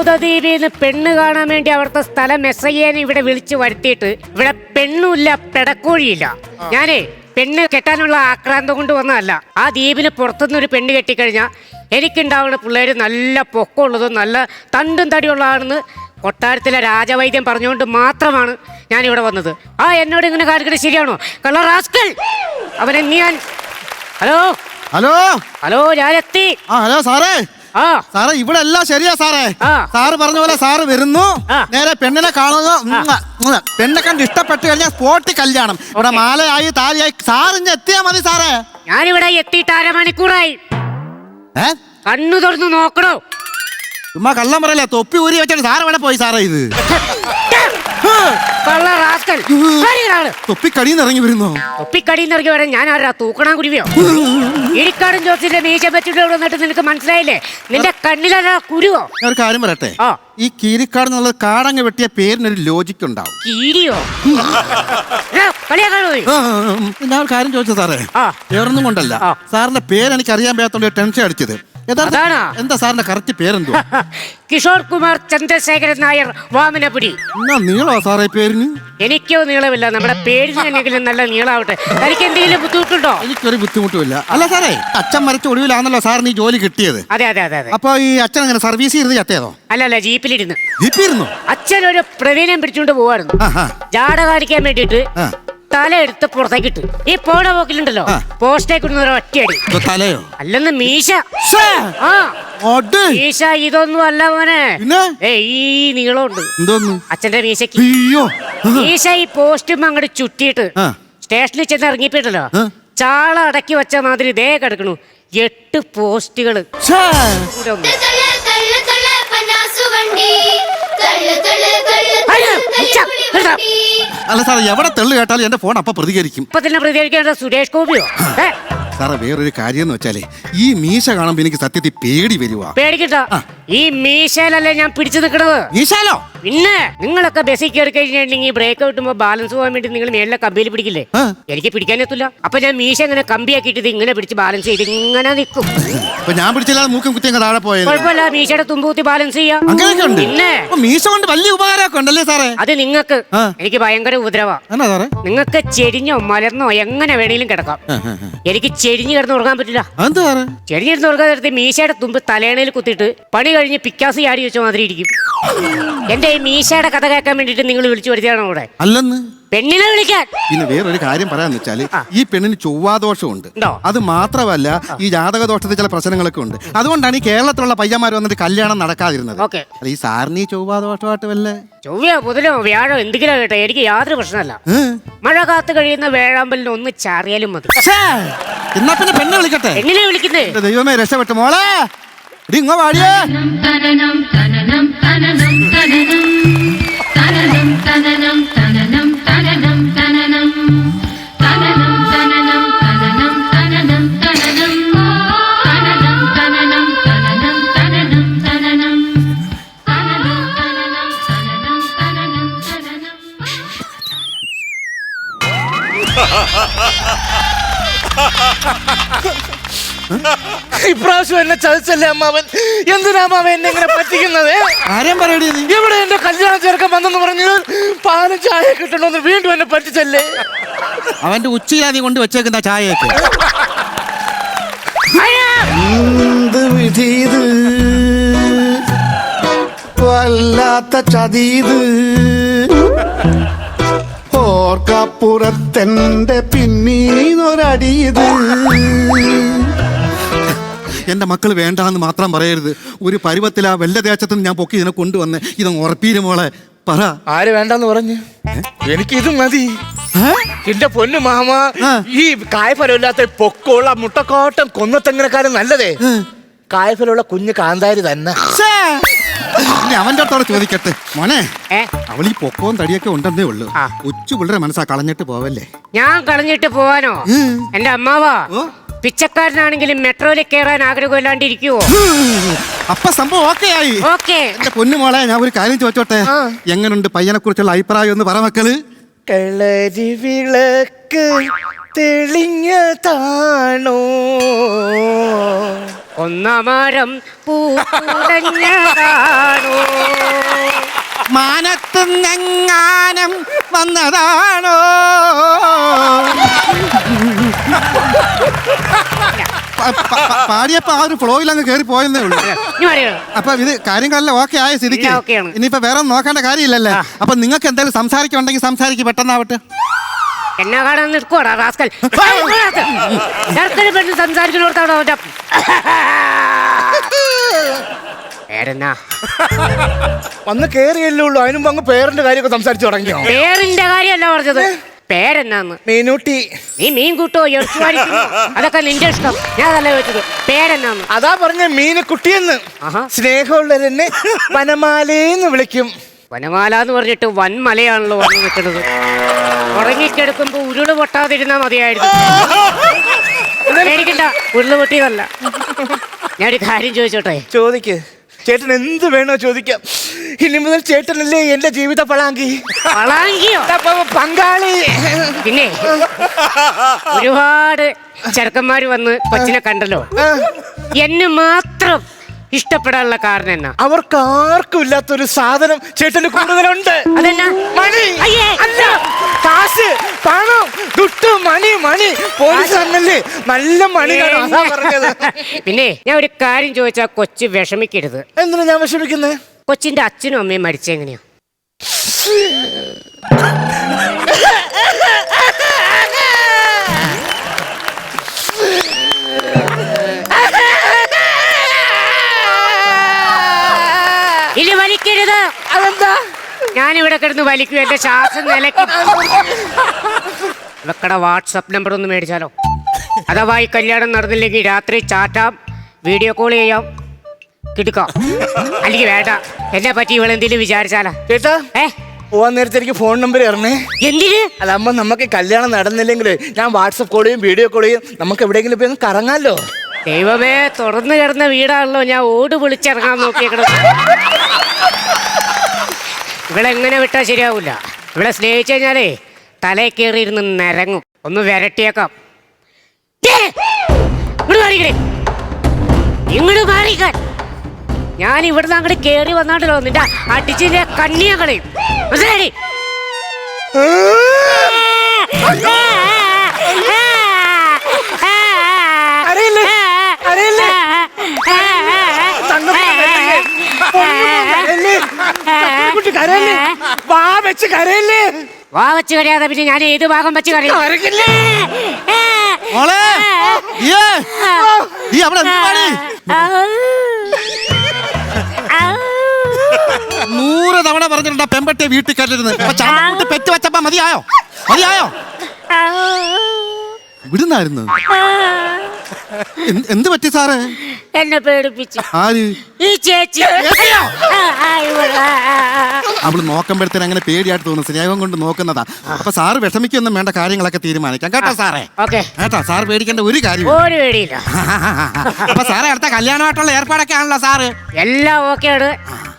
അത്ഭുതദ്വീപിൽ നിന്ന് പെണ്ണ് കാണാൻ വേണ്ടി അവിടുത്തെ സ്ഥലം ഐ എനെ ഇവിടെ വിളിച്ചു വരുത്തിയിട്ട് ഇവിടെ പെണ്ണുമില്ല പെടക്കോഴിയില്ല. ഞാനേ പെണ്ണ് കെട്ടാനുള്ള ആക്രാന്തം കൊണ്ട് വന്നതല്ല. ആ ദ്വീപിന് പുറത്തുനിന്ന് ഒരു പെണ്ണ് കെട്ടിക്കഴിഞ്ഞാൽ എനിക്കുണ്ടാവുന്ന പിള്ളേർ നല്ല പൊക്കമുള്ളതും നല്ല തണ്ടും തടിയുള്ളതാണെന്ന് കൊട്ടാരത്തിലെ രാജവൈദ്യം പറഞ്ഞുകൊണ്ട് മാത്രമാണ് ഞാൻ ഇവിടെ വന്നത്. ആ എന്നോട് ഇങ്ങനെ കാര്യങ്ങൾ ശരിയാണോ? കള്ള റാസ്കൽ! അവനെ ഞാൻ ഹലോ? ഹലോ? ഹലോ ഞാനെത്തി. ആ ഹലോ സാറേ. സാറേ ഇവിടെ എല്ലാം ശരിയാ സാറേ. സാറ് പറഞ്ഞ പോലെ സാറ് വരുന്നു. നേരെ പെണ്ണിനെ കാണുന്നു. പെണ്ണെ കണ്ട് ഇഷ്ടപ്പെട്ടു കഴിഞ്ഞാൽ സ്പോട്ടി കല്യാണം. ഇവിടെ മാലയായി താലിയായി. സാറിഞ്ഞ് എത്തിയാ മതി സാറേ. ഞാനിവിടെ എത്തിയിട്ട് അരമണിക്കൂറായി. കണ്ണു തുറന്നു നോക്കണോ? ചുമ്മാ കള്ളം പറയല്ലേ തൊപ്പി ഊരി വെച്ചിട്ട് സാറ് ഇവിടെ പോയി സാറേ ഇത്? തൊപ്പിക്കടിയിൽ നിന്ന് ഇറങ്ങി വരുന്നു? തൊപ്പിക്കടിയിൽ ഇറങ്ങി വരാൻ ഞാൻ ആരാ? തൂക്കണാൻ കുരുവിയോ ഇരിക്കാടും ജോസിന്റെ മീശ പറ്റിട്ട് വന്നിട്ട് നിനക്ക് മനസ്സിലായില്ലേ? നിന്റെ കണ്ണിലാ കുരുവോ? ഞാൻ ഒരു കാര്യം പറയട്ടെ? ആ. ഈ കീരിക്കാട് എന്നുള്ളത് കാടങ്ങ് വെട്ടിയ പേരിനൊരു ലോജിക് ഉണ്ടാവും. കീരിയോ? ആ, ഞാൻ ഒരു കാര്യം ചോദിച്ചു സാറേ. ആ. വേറൊന്നും കൊണ്ടല്ല. ആ. സാറിന്റെ പേര് എനിക്ക് അറിയാൻ പറ്റാത്തോണ്ട് ടെൻഷൻ അടിച്ചത്. യഥാർത്ഥ- അതാണോ? എന്താ സാറിന്റെ കറക്റ്റ് പേരെന്തോ കിഷോർ കുമാർ ചന്ദ്രശേഖരൻ നായർ വാമനപുരി. എന്നാ നീളോ സാറേ പേരിന്? എനിക്കോ നീളമില്ല നമ്മുടെ പേരിന് എന്തെങ്കിലും നല്ല നീളാവട്ടെ. തനിക്ക് എന്തെങ്കിലും ബുദ്ധിമുട്ടുണ്ടോ? എനിക്കൊരു ബുദ്ധിമുട്ടുമില്ല. അല്ല സാറേ അച്ഛൻ മരിച്ച ഒടുവിലാണല്ലോ സാറിന് ഈ ജോലി കിട്ടിയത്. അതെ അതെ അതെ അതെ. അപ്പൊ ഈ അച്ഛൻ അങ്ങനെ സർവീസ് ചെയ്ത് ചത്തേതോ അല്ല അല്ല ജീപ്പിലിരുന്ന്? ജീപ്പിരുന്നു അച്ഛൻ ഒരു പ്രവീണം പിടിച്ചുകൊണ്ട് പോവായിരുന്നു. ആഹാ. ജാട കാണിക്കാൻ വേണ്ടിയിട്ട് ആ. തല എടുത്ത് പുറത്തേക്ക് ഇട്ട് ഈ പോണ പോക്കിലുണ്ടല്ലോ. പോസ്റ്റേക്ക് ഒരു ഒറ്റയടി തലയോ അല്ലെന്ന് മീശ ആ. മീശ ഇതൊന്നും അല്ല മോനെ ഏ ഈ നീളമുണ്ട് എന്തോന്ന് അച്ഛന്റെ മീശക്ക് അയ്യോ മീശ ഈ പോസ്റ്റും അങ്ങോട്ട് ചുറ്റിയിട്ട് സ്റ്റേഷനിൽ ചെന്ന് ഇറങ്ങിപ്പോയിട്ടല്ലോ. ചാള അടക്കി വെച്ച മാതിരി ദേ കിടക്കണു എട്ട് പോസ്റ്റുകൾ അല്ല സാറേ എവിടെ തെള്ളു കേട്ടാലും എന്റെ ഫോൺ അപ്പൊ പ്രതികരിക്കും. തന്നെ സുരേഷ് ഗോപിയോ? സാറേ വേറൊരു കാര്യം എന്ന് വെച്ചാലേ ഈ മീശ കാണുമ്പോ എനിക്ക് സത്യത്തിൽ പേടി വരുവാ. പേടിക്കട്ടോ ഈ മീശയിലല്ലേ ഞാൻ പിടിച്ചു നിൽക്കണത് മീശാലോ പിന്നെ നിങ്ങളൊക്കെ ബസ്സിൽ കയറി കഴിഞ്ഞിട്ടുണ്ടെങ്കിൽ ബ്രേക്ക് കിട്ടുമ്പോ ബാലൻസ് പോകാൻ വേണ്ടി നിങ്ങൾ മേളിലെ കമ്പിയിൽ പിടിക്കില്ലേ? എനിക്ക് പിടിക്കാൻ പിടിക്കാനെത്തില്ല അപ്പൊ ഞാൻ മീശ ഇങ്ങനെ കമ്പിയാക്കിയിട്ട് ഇങ്ങനെ പിടിച്ച് ബാലൻസ് ചെയ്ത് ഇങ്ങനെ നിൽക്കും. അപ്പൊ ഞാൻ പിടിച്ചില്ലാതെ മൂക്കും കുത്തി താഴെ പോയത്. കുഴപ്പമില്ല മീശയുടെ തുമ്പൂത്തി ബാലൻസ് ചെയ്യാം. അങ്ങനെയൊക്കെ ഉണ്ട്. പിന്നെ മീശ കൊണ്ട് വലിയ ഉപകാരമൊക്കെ ഉണ്ടല്ലേ സാറേ? അത് നിങ്ങൾക്ക് എനിക്ക് ഭയങ്കര ഉപദ്രവ. നിങ്ങൾക്ക് ചെരിഞ്ഞോ മലർന്നോ എങ്ങനെ വേണേലും കിടക്കാം. എനിക്ക് ചെരിഞ്ഞ് കിടന്ന് ഉറങ്ങാൻ പറ്റില്ല. എന്താ സാറേ? കിടന്ന് ഉറങ്ങാൻ നേരത്തെ മീശയുടെ തുമ്പ് തലേണയിൽ കുത്തിയിട്ട് പണി കഴിഞ്ഞ് പിക്കാസ് ചാടി വെച്ച മാതിരി ഇരിക്കും. എന്റെ ഈ മീശയുടെ കഥ കേൾക്കാൻ വേണ്ടിയിട്ട് നിങ്ങൾ വിളിച്ചു വരുത്തിയാണോ അവിടെ അല്ലെന്ന്. പെണ്ണിനെ വിളിക്കാൻ. പിന്നെ വേറൊരു കാര്യം പറയാന്ന് വെച്ചാൽ ഈ പെണ്ണിന് ചൊവ്വാദോഷമുണ്ട്. ഉണ്ടോ? അത് മാത്രമല്ല ഈ ജാതക ദോഷത്തിൽ ചില പ്രശ്നങ്ങളൊക്കെ ഉണ്ട്. അതുകൊണ്ടാണ് ഈ കേരളത്തിലുള്ള പയ്യന്മാർ വന്നിട്ട് കല്യാണം നടക്കാതിരുന്നത്. ഓക്കെ. അല്ല ഈ സാറിന് ഈ ചൊവ്വാദോഷമായിട്ട് വല്ല ചൊവ്വയോ ബുധനോ വ്യാഴോ എന്തെങ്കിലും കേട്ടോ എനിക്ക് യാതൊരു പ്രശ്നമല്ല. ഏ? മഴ കാത്തു കഴിയുന്ന വേഴാമ്പലിന് ഒന്ന് ചാറിയാലും മതി. ശ്ശേ! എന്നാ പിന്നെ പെണ്ണെ വിളിക്കട്ടെ? എങ്ങനെ വിളിക്കുന്നേ? എന്റെ ദൈവമേ രക്ഷപ്പെട്ടു മോളെ. ഇടി ഇങ്ങോ വാടിയേ. തനനം തനനം തനനം തനനം തനനം തനനം തനനം ഇപ്രാവശ്യം എന്നെ ചതിച്ചല്ലേ അമ്മാവൻ? എന്തിനാ അമ്മാവൻ എന്നെ ഇങ്ങനെ പറ്റിക്കുന്നത്? ആരെയും പറയടി നീ? ഇവിടെ എന്റെ കല്യാണ ചേർക്കാൻ വന്നെന്ന് പറഞ്ഞ് പാലും ചായ കിട്ടണമെന്ന് വീണ്ടും എന്നെ പറ്റിച്ചല്ലേ? അവന്റെ ഉച്ചയാതി കൊണ്ട് വെച്ചേക്കുന്ന ചായയൊക്കെ. എന്ത് വിധീത് വല്ലാത്ത ചതീത് ഓർക്കപ്പുറത്തെന്റെ പിന്നീന്നൊരടിയത് എന്റെ മക്കൾ വേണ്ടാന്ന് മാത്രം പറയരുത്. ഒരു പരുവത്തിൽ ആ വെള്ള ദേശത്ത് ഞാൻ പൊക്കി ഇതിനെ കൊണ്ടുവന്ന് ഇതങ്ങ് ഉറപ്പീര് മോളെ. പറ. ആര് വേണ്ടെന്ന് പറഞ്ഞു? എനിക്ക് ഇത് മതി. എന്റെ പൊന്നു മാമ. ഈ കായ്ഫലമില്ലാത്ത പൊക്കമുള്ള മുട്ടക്കോട്ടം കൊന്നത്തെങ്ങനെക്കാരും നല്ലതേ. കായ്ഫലമുള്ള കുഞ്ഞ് കാന്താരി തന്നെ. ഇനി അവന്റെ അടുത്തോടെ ചോദിക്കട്ടെ. മോനെ ഏ? അവൾ ഈ പൊക്കവും തടിയൊക്കെ ഉണ്ടെന്നേ ഉള്ളൂ. ആ. ഉച്ചു പിള്ളേരെ മനസ്സാ കളഞ്ഞിട്ട് പോവല്ലേ? ഞാൻ കളഞ്ഞിട്ട് പോവാനോ? ഉം. എന്റെ അമ്മാവാ ഓ. പിച്ചക്കാരനാണെങ്കിലും മെട്രോയിൽ കയറാൻ ആഗ്രഹമില്ലാണ്ടിരിക്കുവോ? അപ്പൊ സംഭവം ഓക്കെ ആയി ഓക്കെ. എന്റെ പൊന്നു മോളെ ഞാൻ ഒരു കാര്യം ചോദിച്ചോട്ടെ? എങ്ങനുണ്ട് പയ്യനെ കുറിച്ചുള്ള അഭിപ്രായം എന്ന് പറ മക്കൾ. കളരി വിളക്ക് തെളിഞ്ഞതാണോ? ഒന്നമരം പൂടഞ്ഞതാണോ മാനത്തുന്നെങ്ങാനം വന്നതാണോ? പാടിയപ്പോ ആ ഒരു ഫ്ലോയിൽ അങ്ങ് കയറി പോയെന്നേ ഉള്ളൂ. അപ്പൊ ഇത് കാര്യങ്ങളെല്ലാം ഓക്കെ ആയ സ്ഥിതിക്ക്. ഇനിയിപ്പോ വേറെ നോക്കേണ്ട കാര്യമില്ലല്ലേ? അപ്പൊ നിങ്ങൾക്ക് എന്തെങ്കിലും സംസാരിക്കുന്നുണ്ടെങ്കിൽ സംസാരിക്കും പെട്ടെന്നാവട്ടെ. എന്നെ കാണാൻ നിൽക്കുവാടാ റാസ്കൽ. ചെറുക്കന് പെണ്ണ് സംസാരിക്കുന്നോടത്താണോ അവന്റെ പേരെന്നാ? വന്ന് കേറിയല്ലേ ഉള്ളൂ. അതിനും അങ്ങ് പേരന്റെ കാര്യമൊക്കെ സംസാരിച്ചു തുടങ്ങിയോ? പേരിന്റെ കാര്യമല്ല പറഞ്ഞത്. പേരെന്നാന്ന്? മീനൂട്ടി. നീ മീൻ കൂട്ടോ ഇറച്ചി വാരിക്കുന്നോ? അതൊക്കെ നിന്റെ ഇഷ്ടം. ഞാൻ അതല്ല ചോദിച്ചത്. പേരെന്നാന്ന്? അതാ പറഞ്ഞ മീനുക്കുട്ടിയെന്ന്. ആഹാ. സ്നേഹമുള്ളവരെന്നെ വനമാലേന്ന് വിളിക്കും. വനമാല എന്ന് പറഞ്ഞിട്ട് വൻമലയാണല്ലോ വന്നു നിൽക്കുന്നത്. ഉറങ്ങിക്കിടക്കുമ്പോ ഉരുൾ പൊട്ടാതിരുന്നാ മതിയായിരുന്നു. പേടിക്കണ്ട ഉരുൾ പൊട്ടിയതല്ല. ഞാനൊരു കാര്യം ചോദിച്ചോട്ടെ? ചോദിക്ക്. ചേട്ടൻ എന്ത് വേണോ ചോദിക്കാം. ഇനി മുതൽ ചേട്ടനല്ലേ എന്റെ ജീവിത പളാങ്കി. പളാങ്കിയോ? പങ്കാളി. പിന്നെ ഒരുപാട് ചെറുക്കന്മാര് വന്ന് കൊച്ചിനെ കണ്ടല്ലോ. എന്നെ മാത്രം ഇഷ്ടപ്പെടാനുള്ള കാരണം എന്നാ? അവർക്ക് ആർക്കും ഇല്ലാത്തൊരു സാധനം ചേട്ടന് കൂടുതലുണ്ട്. അതെന്നാ? മണി. അയ്യേ. അല്ല കാശ് പണം ദുട്ട് മണി മണി. പോലീസ് അന്നല്ലേ നല്ല മണിയാണ് അതാ പറഞ്ഞത്. പിന്നെ ഞാൻ ഒരു കാര്യം ചോദിച്ചാ കൊച്ചു വിഷമിക്കരുത്. എന്തിനാ ഞാൻ വിഷമിക്കുന്നത് കൊച്ചിന്റെ അച്ഛനും അമ്മയും മരിച്ചെങ്ങനെയാ? ഞാനിവിടെ കിടന്ന് വലിക്കും എന്റെ ശ്വാസം നിലയ്ക്ക്. ഇവക്കടെ വാട്സപ്പ് നമ്പർ ഒന്ന് മേടിച്ചാലോ? അഥവാ ഈ കല്യാണം നടന്നില്ലെങ്കിൽ രാത്രി ചാറ്റാം വീഡിയോ കോൾ ചെയ്യാം. കിടുക്കാം. അല്ലെങ്കിൽ വേണ്ട. എന്നെ പറ്റി ഇവളെന്തെങ്കിലും വിചാരിച്ചാലാ? ചേട്ടാ ഏ? പോവാൻ നേരത്തെ എനിക്ക് ഫോൺ നമ്പർ തരണേ. എന്തിന്? അതാകുമ്പോ നമുക്ക് കല്യാണം നടന്നില്ലെങ്കിൽ ഞാൻ വാട്സപ്പ് കോൾ ചെയ്യും വീഡിയോ കോൾ ചെയ്യും. നമുക്ക് എവിടെയെങ്കിലും പോയി ഒന്ന് കറങ്ങാലോ? ദൈവമേ തുറന്നു കിടന്ന വീടാണല്ലോ. ഞാൻ ഓട് വിളിച്ചിറങ്ങാൻ നോക്കിയേക്കണത്. ഇവളെങ്ങനെ വിട്ടാൽ ശരിയാവൂല. ഇവളെ സ്നേഹിച്ചു കഴിഞ്ഞാലേ തലയിൽ കയറിയിരുന്ന് നിരങ്ങും. ഒന്ന് വിരട്ടിയേക്കാം. മാറിക്കണേ ഇങ്ങോട്ട് മാറിക്കാൻ ഞാൻ ഇവിടുന്ന് അങ്ങോട്ട് കേറി വന്നാണ്ടല്ലോ നിന്റെ അടിച്ചിന്റെ കണ്ണിയ കളയും മനസ്സിലായി അറിയില്ലേ? അറിയില്ലേ? തങ്കപ്പൻ കരയല്ലേ? പൊന്നുമോൻ കരയല്ലേ? തങ്കക്കുട്ടി കരയല്ലേ? വാ വെച്ച് കരയല്ലേ? വാ വെച്ച് കരയാതെ പിന്നെ ഞാൻ ഏത് ഭാഗം വെച്ച് കരയില്ലേ കരകില്ലേ മോളെ ഏ നീ അവിടെ എന്ത് പണി? നൂറ് തവണ പറഞ്ഞിട്ടുണ്ട് ആ പെമ്പട്ടിയെ വീട്ടിൽ അപ്പൊ ചാമ്പൂട്ട് പെറ്റ് വെച്ചപ്പോ മതിയായോ? മതിയായോ? ഇവിടുന്നായിരുന്നു എന്ത്- പറ്റി സാറേ? എന്നെ പേടിപ്പിച്ചു. ആര്? ഈ ചേച്ചി? ആ, ആ, ഇവൾ, ആ, ആ, ആ. അവൾ നോക്കുമ്പോഴത്തേന് അങ്ങനെ പേടിയായിട്ട് തോന്നുന്നു. സ്നേഹം കൊണ്ട് നോക്കുന്നതാ. അപ്പൊ സാറ് വിഷമിക്കൊന്നും വേണ്ട കാര്യങ്ങളൊക്കെ തീരുമാനിക്കാം. കേട്ടോ സാറേ? ഓക്കെ. കേട്ടോ സാർ പേടിക്കേണ്ട ഒരു കാര്യം ഒരു പേടിയില്ല. അപ്പൊ സാറേ അടുത്ത കല്യാണമായിട്ടുള്ള ഏർപ്പാടൊക്കെ ആണല്ലോ സാറ്? എല്ലാം ഓക്കെയാണ്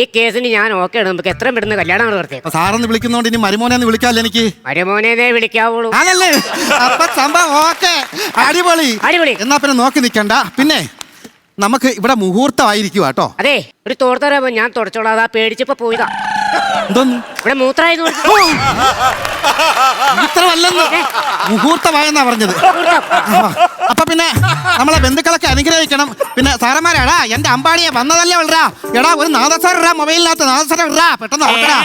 ഈ കേസിന് ഞാൻ ഓക്കെയാണ് നമുക്ക് എത്രയും പെട്ടെന്ന് കല്യാണം നടത്തി അപ്പൊ സാറെന്ന് വിളിക്കുന്നോണ്ട് ഇനി മരുമോനെ വിളിക്കാല്ലോ എനിക്ക്? മരുമോനെ വിളിക്കാവുള്ളൂ. അതല്ലേ? അപ്പൊ സംഭവം ഓക്കെ അടിപൊളി. അടിപൊളി. എന്നാ പിന്നെ നോക്കി നിക്കണ്ട. പിന്നെ? നമുക്ക് ഇവിടെ മുഹൂർത്തമായിരിക്കും കേട്ടോ അതെ ഒരു തോർത്തറയുമ്പോ ഞാൻ തുടച്ചോളാം. അതാ പേടിച്ചപ്പോ പോയതാ. എന്തോന്നു? ഇവിടെ മൂത്രായി മുഹൂർത്തമല്ലെന്ന് മുഹൂർത്തമായെന്നാ പറഞ്ഞത്. അപ്പൊ പിന്നെ നമ്മളെ ബന്ധുക്കളൊക്കെ അനുഗ്രഹിക്കണം. പിന്നെ സാറന്മാരാടാ എന്റെ അമ്പാടിയെ വന്നതല്ലേ വളരാ എടാ ഒരു നാദസ്വരം ഇടാ മൊബൈലിനകത്ത് നാദസ്വരം ഇടാ. പെട്ടെന്ന് ഓർക്കടാ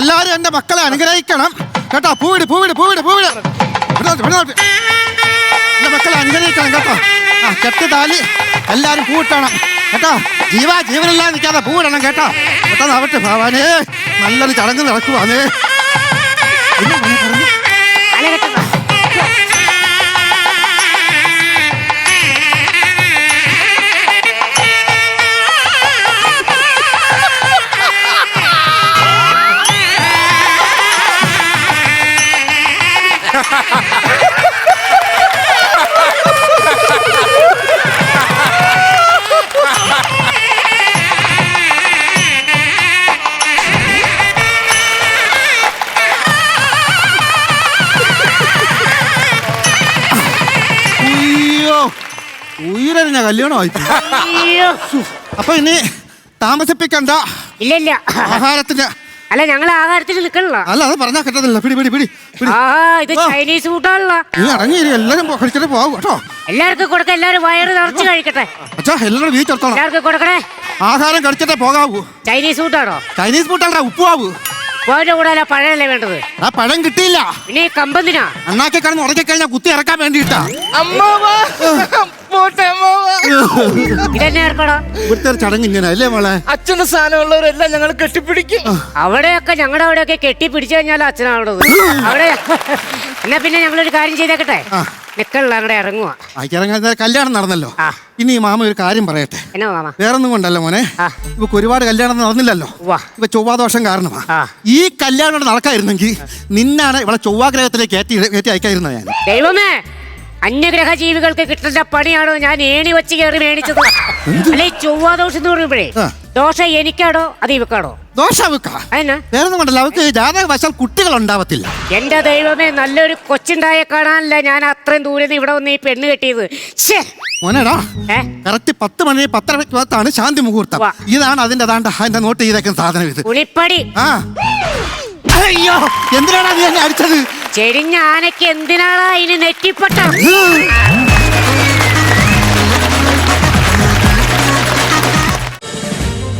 എല്ലാരും എന്റെ മക്കളെ അനുഗ്രഹിക്കണം. കേട്ടോ പൂവിട് പൂവിട് പൂവിട് പൂവിട്. എന്റെ മക്കളെ അനുഗ്രഹിക്കണം കേട്ടോ. ആ കെട്ട് താലി എല്ലാരും പൂവിട്ടണം. കേട്ടോ ജീവാ ജീവനില്ലാതെ നിൽക്കാതെ പൂവിടണം കേട്ടോ. പെട്ടെന്ന് ആവട്ടെ ഭഗവാനേ നല്ലൊരു ചടങ്ങ് നടക്കുവാനേ കല്യാണമായി അയ്യോ. അപ്പൊ ഇനി താമസിപ്പിക്കണ്ട. ഇല്ല ഇല്ല. അല്ല ഞങ്ങൾ ആഹാരത്തിൽ നിൽക്കണല്ലോ അല്ല അത് പറഞ്ഞാൽ കിട്ടത്തില്ല പിടി പിടി പിടി പിടി. ആ ഇത് ചൈനീസ് ഫുഡാണല്ലോ നീ ഇറങ്ങിയിരി എല്ലാരും പോ- കഴിച്ചിട്ട് പോകും കേട്ടോ. എല്ലാവർക്കും കൊടുക്ക എല്ലാരും വയറ് നിറച്ച് കഴിക്കട്ടെ. അച്ഛാ എല്ലാവരും വീച്ചെടുത്തോണം എല്ലാവർക്കും കൊടുക്കണേ. ആഹാരം കഴിച്ചിട്ടേ പോകാവൂ. ചൈനീസ് ഫുഡാണോ ചൈനീസ് ഫുഡല്ല ഉപ്പുവാവൂ. പോയിന്റെ കൂടെ പഴയല്ലേ വേണ്ടത്? ആ പഴം കിട്ടിയില്ല. പിന്നെ ഈ കമ്പന്തിനാ? അണ്ണാക്കി കിടന്ന് ഉറക്കി കഴിഞ്ഞാൽ കുത്തി ഇറക്കാൻ വേണ്ടിയിട്ടാ. അമ്മാവാ പോട്ടെ അമ്മാവാ. ഇതെന്നെ ഏർപ്പെടാ? ഇവിടുത്തെ ഒരു ചടങ്ങ് ഇങ്ങനെ അല്ലേ മോളെ? അച്ഛന്റെ സ്ഥാനമുള്ളവരെല്ലാം ഞങ്ങൾ കെട്ടിപ്പിടിക്കും. അവിടെയൊക്കെ ഞങ്ങളുടെ അവിടെയൊക്കെ കെട്ടിപ്പിടിച്ചു കഴിഞ്ഞാൽ അച്ഛനാവുന്നത് അവിടെ എന്നാ പിന്നെ ഞങ്ങളൊരു കാര്യം ചെയ്തേക്കട്ടെ? ഇറങ്ങാൻ കല്യാണം നടന്നല്ലോ. ഇനി മാമ ഒരു കാര്യം പറയട്ടെ. എന്നാ മാമ? വേറൊന്നും കൊണ്ടല്ല മോനെ. ഇപ്പൊ ഇവക്ക് ഒരുപാട് കല്യാണം നടന്നില്ലല്ലോ. ഇപ്പൊ ഇവ ചൊവ്വാദോഷം കാരണമാ. ഈ കല്യാണം ഇവിടെ നടക്കായിരുന്നെങ്കിൽ നിന്നാണ് ഇവിടെ ചൊവ്വാഗ്രഹത്തിലേക്ക് കയറ്റി അയക്കായിരുന്ന ഞാൻ. ദൈവമേ അന്യഗ്രഹ ജീവികൾക്ക് കിട്ടേണ്ട പണിയാണോ? ഞാൻ ഏണി വെച്ച് കയറി മേടിച്ചത്. അല്ലെ ഈ ചൊവ്വാ ദോഷം എന്ന് പറയുമ്പോഴേ. ദോഷം എനിക്കാടോ അത് ഇവക്കാടോ ദോഷം വെക്ക അതിനാ വേറൊന്നും കൊണ്ടല്ല കുട്ടികൾ ഉണ്ടാവത്തില്ല. എന്റെ ദൈവമേ നല്ലൊരു കൊച്ചുണ്ടായെ കാണാനല്ല ഞാൻ അത്രയും ദൂരെ നിന്ന് ഇവിടെ വന്ന് ഈ പെണ്ണ് കെട്ടിയത്. ശ്ശേ. മോനെടാ ഏ? കറക്റ്റ് പത്ത് മണി ശാന്തി മുഹൂർത്തം. ഇതാണ് അതിന്റെ അതിന്റെ നോട്ട് ചെയ്തേക്കുന്ന സാധനം ഇത്. ഉളിപ്പടി. ആ. അയ്യോ എന്തിനാണ് നീ എന്നെ അടിച്ചത്? ചെടിഞ്ഞ ആനയ്ക്ക് എന്തിനാടാ ഇനി നെറ്റിപ്പട്ടം?